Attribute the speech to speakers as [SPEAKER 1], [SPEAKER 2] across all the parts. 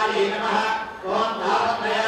[SPEAKER 1] ओम धावत्रया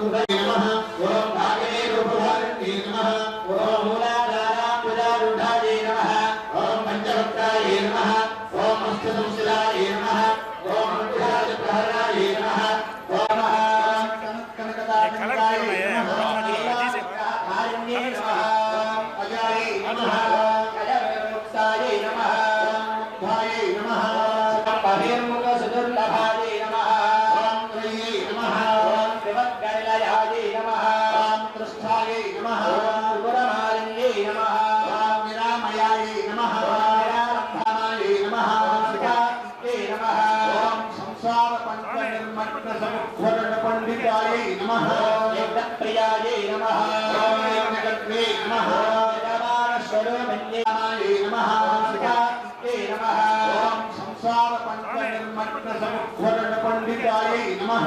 [SPEAKER 1] não vai
[SPEAKER 2] नमः
[SPEAKER 1] प्रियायै नमः
[SPEAKER 2] जगत्प्रे नमः
[SPEAKER 1] जगमानश्वरमन्ये
[SPEAKER 2] नमः
[SPEAKER 1] सुखात्ते नमः
[SPEAKER 2] संसारपञ्चनिर्मग्नसमुद्धरणपण्डितायै नमः